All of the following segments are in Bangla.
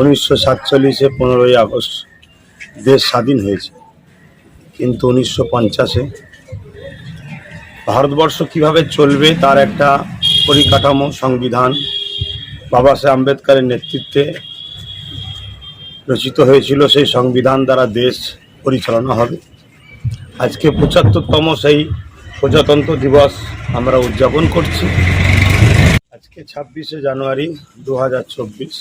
উনিশশো সাতচল্লিশে পনেরোই আগস্ট দেশ স্বাধীন হয়েছে। কিন্তু উনিশশো পঞ্চাশে ভারতবর্ষ কীভাবে চলবে তার একটা পরিকাঠামো, সংবিধান বাবা সাহেব আম্বেদকরের নেতৃত্বে রচিত হয়েছিল। সেই সংবিধান দ্বারা দেশ পরিচালনা হবে। আজকে পঁচাত্তরতম সেই প্রজাতন্ত্র দিবস আমরা উদযাপন করছি। আজকে ছাব্বিশে জানুয়ারি দু হাজার চব্বিশ।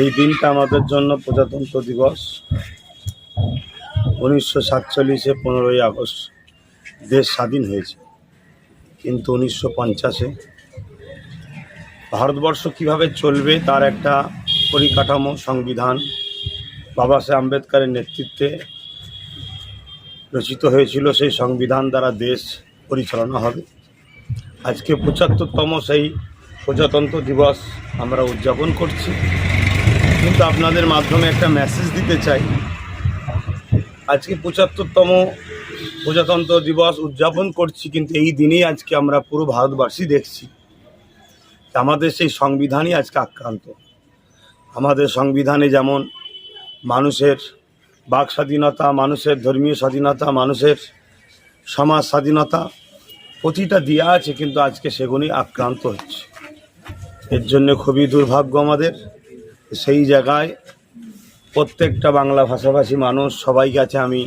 এই দিনটা আমাদের জন্য প্রজাতন্ত্র দিবস, উনিশশো সাতচল্লিশে পনেরোই আগস্ট দেশ স্বাধীন হয়েছে। কিন্তু উনিশশো পঞ্চাশে ভারতবর্ষ কীভাবে চলবে তার একটা পরিকাঠামো, সংবিধান বাবা সাহেব আম্বেদকরের নেতৃত্বে রচিত হয়েছিল। সেই সংবিধান দ্বারা দেশ পরিচালনা হবে। আজকে পঁচাত্তরতম সেই প্রজাতন্ত্র দিবস আমরা উদযাপন করছি। কিন্তু আপনাদের মাধ্যমে একটা মেসেজ দিতে চাই। আজকে পঁচাত্তরতম প্রজাতন্ত্র দিবস উদযাপন করছি, কিন্তু এই দিনেই আজকে আমরা পুরো ভারতবাসী দেখছি। আমাদের সেই সংবিধানই আজকে আক্রান্ত। আমাদের সংবিধানে যেমন মানুষের বাক স্বাধীনতা, মানুষের ধর্মীয় স্বাধীনতা, মানুষের সমাজ স্বাধীনতা প্রতিটা দেওয়া আছে, কিন্তু আজকে সেগুলি আক্রান্ত হচ্ছে। এর জন্য খুবই দুর্ভাগ্য আমাদের। সেই জায়গায় প্রত্যেকটা বাংলা ভাষাভাষী মানুষ, সবাই কাছে আমি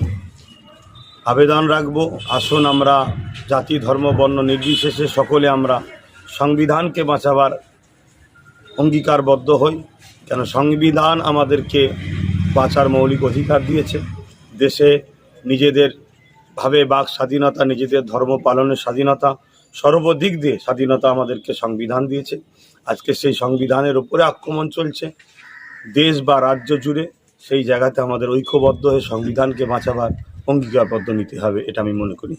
আবেদন রাখব। আসুন আমরা জাতি, ধর্ম, বর্ণ নির্বিশেষে সকলে আমরা সংবিধানকে বাঁচাবার অঙ্গীকারবদ্ধ হই। কেন সংবিধান আমাদেরকে বাঁচার মৌলিক অধিকার দিয়েছে। দেশে নিজেদের ভাবে বাক স্বাধীনতা, নিজেদের ধর্ম পালনের স্বাধীনতা সর্বদিক দিয়ে স্বাধীনতা আমাদেরকে সংবিধান দিয়েছে। আজকে সেই সংবিধানের উপরে আক্রমণ চলছে। দেশ বা রাজ্য জুড়ে সেই জায়গাতে আমাদের ঐক্যবদ্ধ হয়ে সংবিধানকে বাঁচাবার অঙ্গীকারবদ্ধ নিতে হবে, এটা আমি মনে করি।